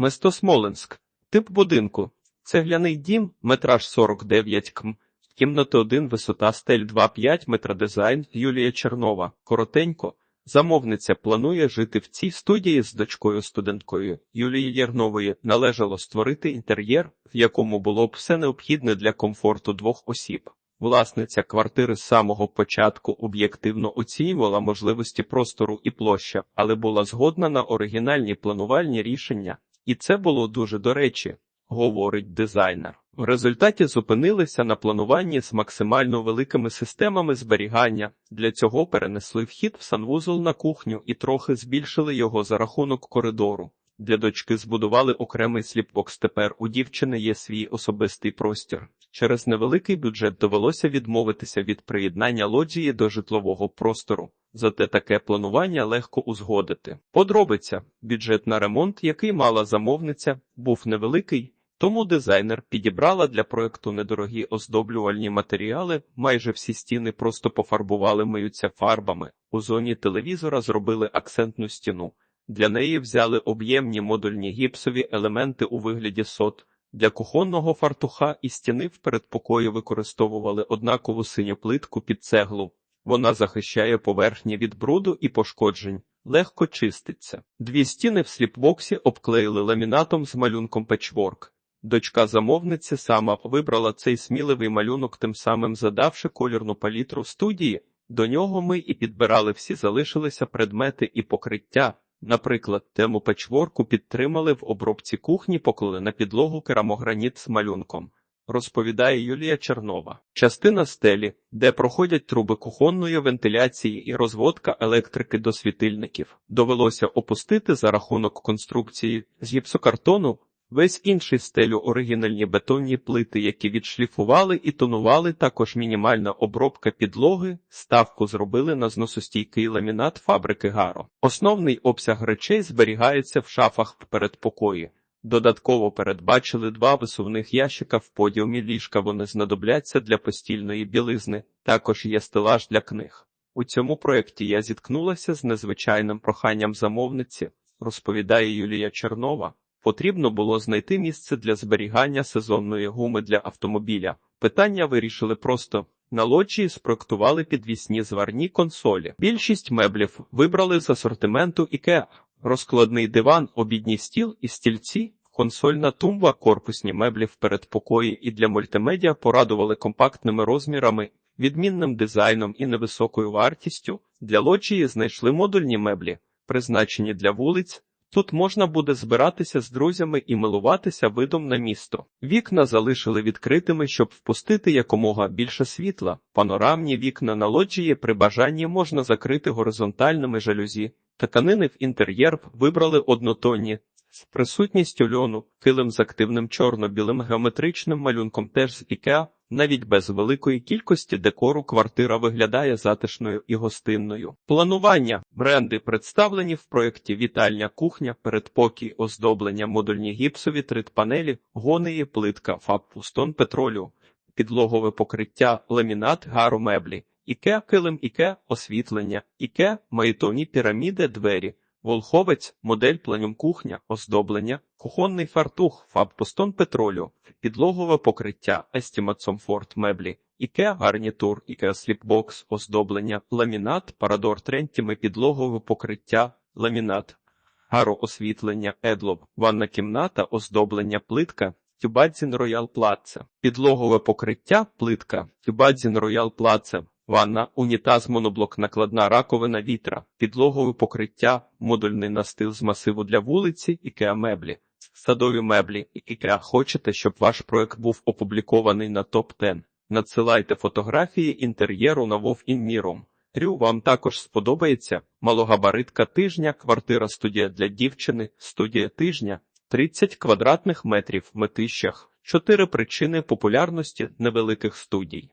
Место Смоленськ. Тип будинку. Цегляний дім, метраж 49 км. Кімната 1, висота стель 2,5 метра дизайн Юлія Чернова. Коротенько. Замовниця планує жити в цій студії з дочкою-студенткою Юлії Єрнової. Належало створити інтер'єр, в якому було б все необхідне для комфорту двох осіб. Власниця квартири з самого початку об'єктивно оцінювала можливості простору і площа, але була згодна на оригінальні планувальні рішення, і це було дуже до речі, говорить дизайнер. В результаті зупинилися на плануванні з максимально великими системами зберігання. Для цього перенесли вхід в санвузол на кухню і трохи збільшили його за рахунок коридору. Для дочки збудували окремий сліпбокс. Тепер у дівчини є свій особистий простір. Через невеликий бюджет довелося відмовитися від приєднання лоджії до житлового простору. Зате таке планування легко узгодити. Подробиця бюджет на ремонт, який мала замовниця, був невеликий. Тому дизайнер підібрала для проекту недорогі оздоблювальні матеріали. Майже всі стіни просто пофарбували миються фарбами. У зоні телевізора зробили акцентну стіну. Для неї взяли об'ємні модульні гіпсові елементи у вигляді сот. Для кухонного фартуха і стіни в передпокої використовували однакову синю плитку під цеглу. Вона захищає поверхні від бруду і пошкоджень, легко чиститься. Дві стіни в сліпбоксі обклеїли ламінатом з малюнком печворк. Дочка замовниці сама вибрала цей сміливий малюнок, тим самим задавши колірну палітру студії. До нього ми і підбирали всі залишилися предмети і покриття. Наприклад, тему печворку підтримали в обробці кухні, поклали на підлогу керамограніт з малюнком. Розповідає Юлія Чернова. Частина стелі, де проходять труби кухонної вентиляції і розводка електрики до світильників, довелося опустити за рахунок конструкції з гіпсокартону. Весь інший стелю оригінальні бетонні плити, які відшліфували і тонували, також мінімальна обробка підлоги, ставку зробили на зносостійкий ламінат фабрики Гаро. Основний обсяг речей зберігається в шафах в передпокої. Додатково передбачили два висувних ящика в подіумі ліжка. Вони знадобляться для постільної білизни. Також є стелаж для книг. У цьому проєкті я зіткнулася з незвичайним проханням замовниці, розповідає Юлія Чернова. Потрібно було знайти місце для зберігання сезонної гуми для автомобіля. Питання вирішили просто. На лоджії спроектували підвісні зварні консолі. Більшість меблів вибрали з асортименту IKEA. розкладний диван, обідній стіл і стільці, консольна тумба, корпусні меблі в передпокої і для мультимедіа порадували компактними розмірами, відмінним дизайном і невисокою вартістю. Для лоджії знайшли модульні меблі, призначені для вулиць. Тут можна буде збиратися з друзями і милуватися видом на місто. Вікна залишили відкритими, щоб впустити якомога більше світла. Панорамні вікна на лоджії при бажанні можна закрити горизонтальними жалюзі. Тканини в інтер'єр вибрали однотонні. З присутністю льону, килим з активним чорно-білим геометричним малюнком теж з Ікеа, навіть без великої кількості декору квартира виглядає затишною і гостинною. Планування бренди представлені в проєкті Вітальня кухня, передпокій, оздоблення, модульні гіпсові трит-панелі, гонеї, плитка, фаб, пустон петролю, підлогове покриття, ламінат, гару меблі, іке, килим, іке, освітлення, іке, маїтоні піраміди, двері. Волховець, модель планюм кухня, оздоблення, кухонний фартух, фаб пустон петролю, підлогове покриття, естімацомфорт меблі, іке гарнітур, іке сліпбокс, оздоблення, ламінат, парадор трентіми, підлогове покриття, ламінат, гароосвітлення, едлоб, ванна кімната, оздоблення, плитка, Тюбадзін Роял Плаце, підлогове покриття, плитка, Тюбадзін Роял Плаце, Ванна, унітаз, моноблок, накладна раковина вітра, підлогове покриття, модульний настил з масиву для вулиці, ікеа меблі, садові меблі, ікеа хочете, щоб ваш проект був опублікований на топ-10. Надсилайте фотографії інтер'єру на Вовінміром. Рю вам також сподобається малогабаритка тижня, квартира студія для дівчини, студія тижня, 30 квадратних метрів в метищах, 4 причини популярності невеликих студій.